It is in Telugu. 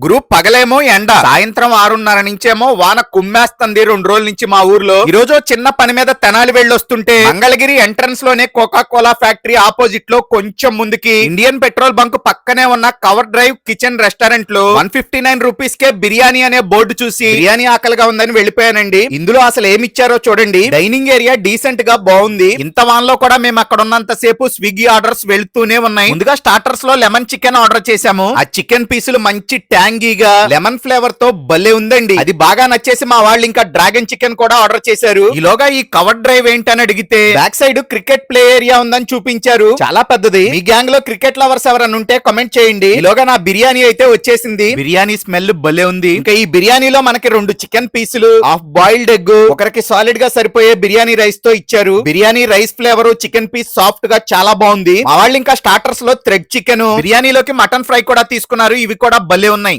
గ్రూప్ పగలేమో ఎండ. సాయంత్రం ఆరున్నర నుంచేమో వాన కుమ్మేస్తుంది రెండు రోజుల నుంచి మా ఊర్లో. ఈ రోజు చిన్న పని మీద తెనాలి వెళ్ళొస్తుంటే మంగళగిరి ఎంట్రన్స్లోనే కోకా కోలా ఫ్యాక్టరీ ఆపోజిట్లో కొంచెం ముందుకి ఇండియన్ పెట్రోల్ బంక్ పక్కనే ఉన్న కవర్ డ్రైవ్ కిచెన్ రెస్టారెంట్లో వన్ ఫిఫ్టీ నైన్ రూపీస్ కే బిర్యానీ అనే బోర్డు చూసి బిర్యానీ ఆకలిగా ఉందని వెళ్ళిపోయానండి. ఇందులో అసలు ఏమి ఇచ్చారో చూడండి. డైనింగ్ ఏరియా డీసెంట్గా బాగుంది. ఇంత వాన్లో కూడా మేము అక్కడ ఉన్నంత సేపు స్విగ్గీ ఆర్డర్స్ వెళ్తూనే ఉన్నాయి. ముందుగా స్టార్టర్స్లో లెమన్ చికెన్ ఆర్డర్ చేశాము. ఆ చికెన్ పీసులు మంచి ట్యాంగీగా లెమన్ ఫ్లేవర్తో భలే ఉందండి. అది బాగా నచ్చేసి మా వాళ్ళు ఇంకా డ్రాగన్ చికెన్ కూడా ఆర్డర్ చేశారు. ఈలోగా ఈ కవర్ డ్రైవ్ ఏంటని అడిగితే back side cricket play area ఉందని చూపించారు. చాలా పెద్దది. మీ గ్యాంగ్లో క్రికెట్ లవర్స్ ఎవరైనా ఉంటే కమెంట్ చేయండి. ఈలోగా నా బిర్యానీ అయితే వచ్చేసింది. బిర్యానీ స్మెల్ భలే ఉంది. ఇంకా ఈ బిర్యానీలో మనకి రెండు చికెన్ పీసులు హాఫ్ బాయిల్డ్ ఎగ్ ఒకరికి సాలిడ్గా సరిపోయే బిర్యానీ రైస్తో ఇచ్చారు. Biryani rice flavour chicken piece సాఫ్ట్గా చాలా బాగుంది. మా వాళ్ళు ఇంకా స్టార్టర్స్లో థ్రెడ్ చికెన్ బిర్యానీలోకి మటన్ ఫ్రై కూడా తీసుకున్నారు. ఇవి కూడా భలే ఉన్నాయి.